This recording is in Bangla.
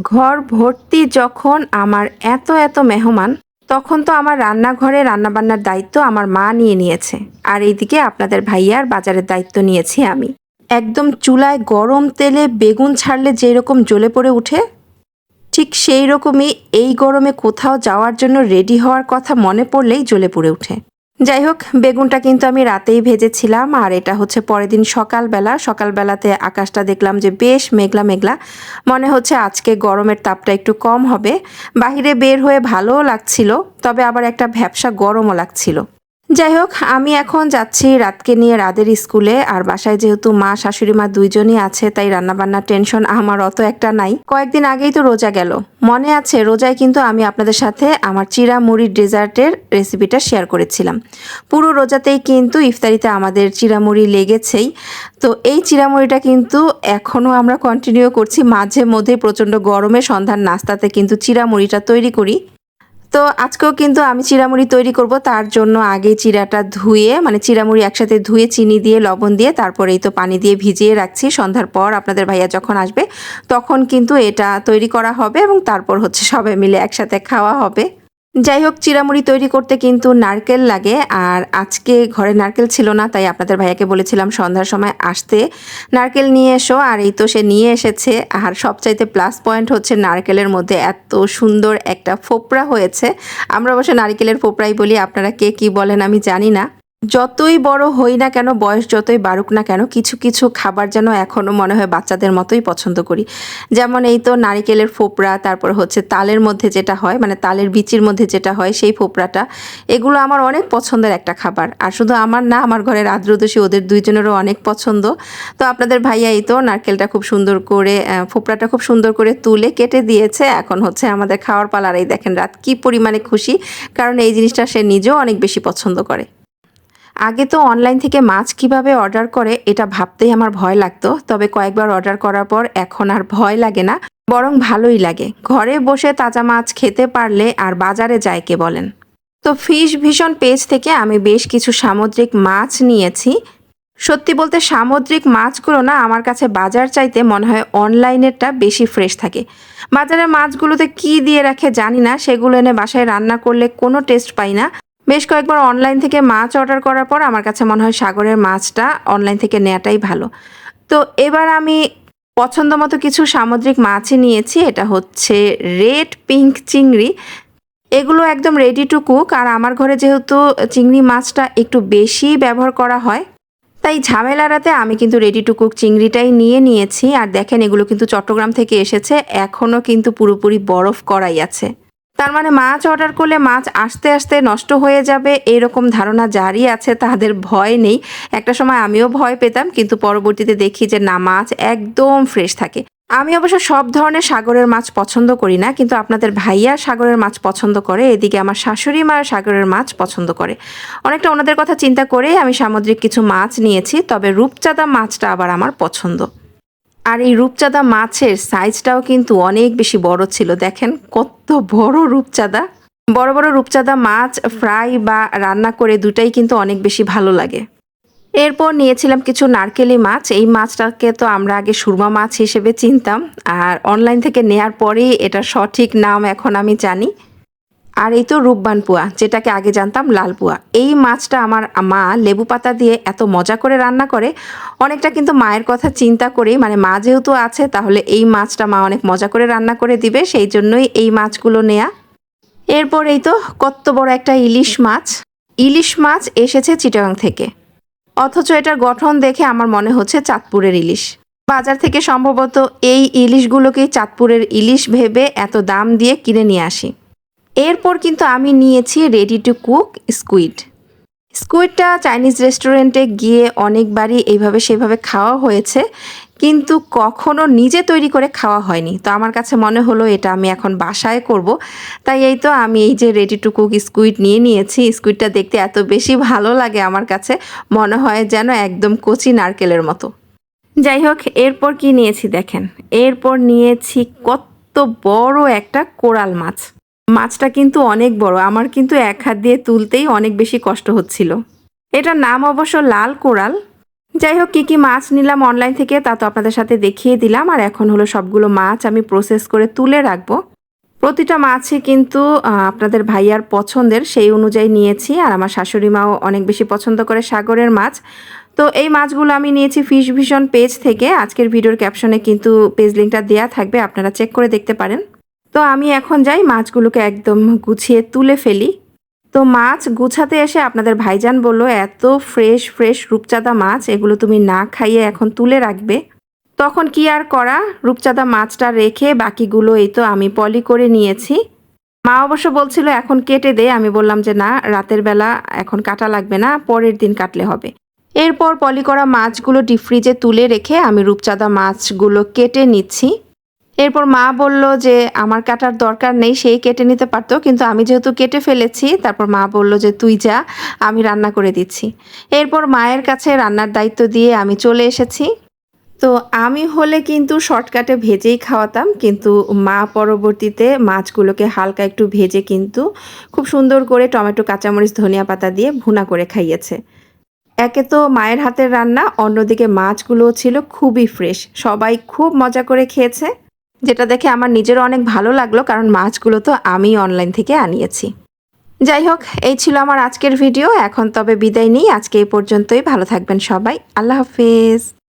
ঘর ভর্তি যখন আমার এত এত মেহমান, তখন তো আমার রান্নাঘরে রান্নাবান্নার দায়িত্ব আমার মা নিয়ে নিয়েছে। আর এইদিকে আপনাদের ভাইয়ার বাজারের দায়িত্ব নিয়েছি আমি। একদম চুলায় গরম তেলে বেগুন ছাড়লে যেরকম জ্বলে পড়ে উঠে ঠিক সেই রকমই এই গরমে কোথাও যাওয়ার জন্য রেডি হওয়ার কথা মনে পড়লেই জ্বলে পড়ে ওঠে। যাই হোক বেগুনটা কিন্তু আমি রাতেই ভেজেছিলাম, আর এটা হচ্ছে পরের দিন সকালবেলা। সকালবেলাতে আকাশটা দেখলাম যে বেশ মেঘলা মেঘলা। মনে হচ্ছে আজকে গরমের তাপটা একটু কম হবে। বাহিরে বের হয়ে ভালোও লাগছিল, তবে আবার একটা ভ্যাবসা গরমও লাগছিল। যাই হোক, আমি এখন যাচ্ছি রাতকে নিয়ে রাদের স্কুলে। আর বাসায় যেহেতু মা, শাশুড়ি মা দুইজনই আছে, তাই রান্নাবান্নার টেনশন আমার অত একটা নাই। কয়েকদিন আগেই তো রোজা গেল। মনে আছে, রোজায় কিন্তু আমি আপনাদের সাথে আমার চিরা মুড়ির ডেজার্টের রেসিপিটা শেয়ার করেছিলাম। পুরো রোজাতেই কিন্তু ইফতারিতে আমাদের চিরামুড়ি লেগেছেই। তো এই চিরামুড়িটা কিন্তু এখনও আমরা কন্টিনিউ করছি। মাঝে মধ্যে প্রচণ্ড গরমে সন্ধ্যার নাস্তাতে কিন্তু চিরামুড়িটা তৈরি করি। তো আজকেও কিন্তু আমি চিরামুড়ি তৈরি করব। তার জন্য আগে চিরাটা ধুয়ে মানে চিরামুড়ি একসাথে ধুয়ে চিনি দিয়ে, লবণ দিয়ে, তারপরে এই তো পানি দিয়ে ভিজিয়ে রাখছি। সন্ধ্যার পর আপনাদের ভাইয়া যখন আসবে, তখন কিন্তু এটা তৈরি করা হবে এবং তারপর হচ্ছে সবাই মিলে একসাথে খাওয়া হবে। যাই হোক চিরামুড়ি তৈরি করতে কিন্তু নারকেল লাগে আর আজকে ঘরে নারকেল ছিল না, তাই আপনাদের ভাইয়াকে বলেছিলাম সন্ধ্যার সময় আসতে। নারকেল নিয়ে এসো, আর এই তো সে নিয়ে এসেছে। আর সবচাইতে প্লাস পয়েন্ট হচ্ছে নারকেলের মধ্যে এত সুন্দর একটা ফোপড়া হয়েছে। আমরা অবশ্য নারকেলের ফোপড়াই বলি, আপনারা কে কি বলেন আমি জানি না। যতই বড় হই না কেন, বয়স যতই বাড়ুক না কেন, কিছু কিছু খাবার যেন এখনও মনে হয় বাচ্চাদের মতোই পছন্দ করি। যেমন এই তো নারিকেলের ফোপড়া, তারপর হচ্ছে তালের মধ্যে যেটা হয় মানে তালের বিচির মধ্যে যেটা হয়, সেই ফোপড়াটা, এগুলো আমার অনেক পছন্দের একটা খাবার। আর শুধু আমার না, আমার ঘরের আদ্রদোষী ওদের দুইজনেরও অনেক পছন্দ। তো আপনাদের ভাইয়া এই তো নারকেলটা খুব সুন্দর করে ফোপড়াটা খুব সুন্দর করে তুলে কেটে দিয়েছে। এখন হচ্ছে আমাদের খাওয়ার পালার, এই দেখেন রাত, কি পরিমাণে খুশি। কারণ এই জিনিসটা সে নিজেও অনেক বেশি পছন্দ করে। আগে তো অনলাইন থেকে মাছ কীভাবে অর্ডার করে, এটা ভাবতেই আমার ভয় লাগতো। তবে কয়েকবার অর্ডার করার পর এখন আর ভয় লাগে না, বরং ভালোই লাগে। ঘরে বসে তাজা মাছ খেতে পারলে আর বাজারে যায় কে বলেন? তো ফিশ ভীষণ পেজ থেকে আমি বেশ কিছু সামুদ্রিক মাছ নিয়েছি। সত্যি বলতে সামুদ্রিক মাছগুলো না আমার কাছে বাজার চাইতে মনে হয় অনলাইনেরটা বেশি ফ্রেশ থাকে। বাজারের মাছগুলোতে কি দিয়ে রাখে জানি না, সেগুলো এনে বাসায় রান্না করলে কোনো টেস্ট পাই না। বেশ কয়েকবার অনলাইন থেকে মাছ অর্ডার করার পর আমার কাছে মনে হয় সাগরের মাছটা অনলাইন থেকে নেওয়াটাই ভালো। তো এবার আমি পছন্দ মতো কিছু সামুদ্রিক মাছই নিয়েছি, এটা হচ্ছে রেড পিঙ্ক চিংড়ি। এগুলো একদম রেডি টু কুক আর আমার ঘরে যেহেতু চিংড়ি মাছটা একটু বেশি ব্যবহার করা হয়, তাই ঝামেলা রাতে আমি কিন্তু রেডি টু কুক চিংড়িটাই নিয়ে নিয়েছি। আর দেখেন এগুলো কিন্তু চট্টগ্রাম থেকে এসেছে এখনও কিন্তু পুরোপুরি বরফ করাই আছে। তার মানে মাছ অর্ডার করলে মাছ আস্তে আস্তে নষ্ট হয়ে যাবে, এরকম ধারণা জারি আছে তাদের ভয় নেই। একটা সময় আমিও ভয় পেতাম, কিন্তু পরবর্তীতে দেখি যে না, মাছ একদম ফ্রেশ থাকে। আমি অবশ্য সব ধরনের সাগরের মাছ পছন্দ করি না, কিন্তু আপনাদের ভাইয়া সাগরের মাছ পছন্দ করে, এদিকে আমার শাশুড়ি মা সাগরের মাছ পছন্দ করে। অনেকটা ওনাদের কথা চিন্তা করেই আমি সামুদ্রিক কিছু মাছ নিয়েছি, তবে রূপচাঁদা মাছটা আবার আমার পছন্দ। আর এই রূপচাঁদা মাছের সাইজটাও কিন্তু অনেক বেশি বড় ছিল। দেখেন কত বড় রূপচাঁদা। বড় বড় রূপচাঁদা মাছ ফ্রাই বা রান্না করে দুটাই কিন্তু অনেক বেশি ভালো লাগে। এরপর নিয়েছিলাম কিছু নারকেলি মাছ। এই মাছটাকে তো আমরা আগে সুরমা মাছ হিসেবে চিনতাম। আর অনলাইন থেকে নেয়ার পরেই এটার সঠিক নাম এখন আমি জানি। আর এই তো রূপবান পুয়া, যেটাকে আগে জানতাম লাল পুয়া। এই মাছটা আমার মা লেবু পাতা দিয়ে এত মজা করে রান্না করে, অনেকটা কিন্তু মায়ের কথা চিন্তা করেই মানে মা যেহেতু আছে, তাহলে এই মাছটা মা অনেক মজা করে রান্না করে দিবে, সেই জন্যই এই মাছগুলো নেয়া। এরপর এই তো কত বড় একটা ইলিশ মাছ। ইলিশ মাছ এসেছে চিটাগাং থেকে। অথচ এটার গঠন দেখে আমার মনে হচ্ছে চাঁদপুরের ইলিশ। বাজার থেকে সম্ভবত এই ইলিশগুলোকেই চাঁদপুরের ইলিশ ভেবে এত দাম দিয়ে কিনে নিয়ে আসি। এরপর কিন্তু আমি নিয়েছি রেডি টু কুক স্কুইড স্কুইডটা চাইনিজ রেস্টুরেন্টে গিয়ে অনেকবারই এইভাবে সেভাবে খাওয়া হয়েছে, কিন্তু কখনো নিজে তৈরি করে খাওয়া হয়নি। তো আমার কাছে মনে হলো এটা আমি এখন বাসায় করব। তাই এই তো আমি এই যে রেডি টু কুক স্কুইড নিয়ে নিয়েছি। স্কুইডটা দেখতে এত বেশি ভালো লাগে আমার কাছে, মনে হয় যেন একদম কচি নারকেলের মতো। যাই হোক, এরপর কি নিয়েছি দেখেন? এরপর নিয়েছি কত বড় একটা কোরাল মাছ। মাছটা কিন্তু অনেক বড়। আমার কিন্তু এক হাত দিয়ে তুলতেই অনেক বেশি কষ্ট হচ্ছিল। এটার নাম অবশ্য লাল কোরাল। যাই হোক, কী কী মাছ নিলাম অনলাইন থেকে তা তো আপনাদের সাথে দেখিয়ে দিলাম। আর এখন হলো সবগুলো মাছ আমি প্রসেস করে তুলে রাখব। প্রতিটা মাছই কিন্তু আপনাদের ভাইয়ার পছন্দের, সেই অনুযায়ী নিয়েছি। আর আমার শাশুড়ি মাও অনেক বেশি পছন্দ করে সাগরের মাছ। তো এই মাছগুলো আমি নিয়েছি ফিশ ভিশন পেজ থেকে। আজকের ভিডিওর ক্যাপশনে কিন্তু পেজ লিঙ্কটা দেওয়া থাকবে, আপনারা চেক করে দেখতে পারেন। তো আমি এখন যাই মাছগুলোকে একদম গুছিয়ে তুলে ফেলি। তো মাছ গুছাতে এসে আপনাদের ভাইজান বলল, এত ফ্রেশ ফ্রেশ রূপচাঁদা মাছ, এগুলো তুমি না খাইয়ে এখন তুলে রাখবে। তখন কি আর করা? রূপচাঁদা মাছটা রেখে বাকিগুলো এই তো আমি পলি করে নিয়েছি। মা অবশ্য বলছিল, এখন কেটে দে। আমি বললাম যে, না, রাতের বেলা এখন কাটা লাগবে না, পরের দিন কাটলে হবে। এরপর পলি করা মাছগুলো ডিপ ফ্রিজে তুলে রেখে আমি রূপচাঁদা মাছগুলো কেটে নিচ্ছি। এরপর মা বলল যে, আমার কাটার দরকার নেই, সেই কেটে নিতে পারতো, কিন্তু আমি যেহেতু কেটে ফেলেছি, তারপর মা বলল যে, তুই যা, আমি রান্না করে দিচ্ছি। এরপর মায়ের কাছে রান্নার দায়িত্ব দিয়ে আমি চলে এসেছি। তো আমি হলে কিন্তু শর্টকাটে ভেজেই খাওয়াতাম, কিন্তু মা পরবর্তীতে মাছগুলোকে হালকা একটু ভেজে কিন্তু খুব সুন্দর করে টমেটো, কাঁচামরিচ, ধনিয়া পাতা দিয়ে ভুনা করে খাইয়েছে। একে তো মায়ের হাতের রান্না, অন্যদিকে মাছগুলোও ছিল খুবই ফ্রেশ, সবাই খুব মজা করে খেয়েছে। যেটা দেখে আমার নিজেরও অনেক ভালো লাগল, কারণ মাছগুলো তো আমি অনলাইন থেকে আনিয়েছি। যাই হোক, এই ছিল আমার আজকের ভিডিও এখন তবে বিদায় নেই, আজকে এই পর্যন্তই, ভালো থাকবেন সবাই, আল্লাহ হাফেজ।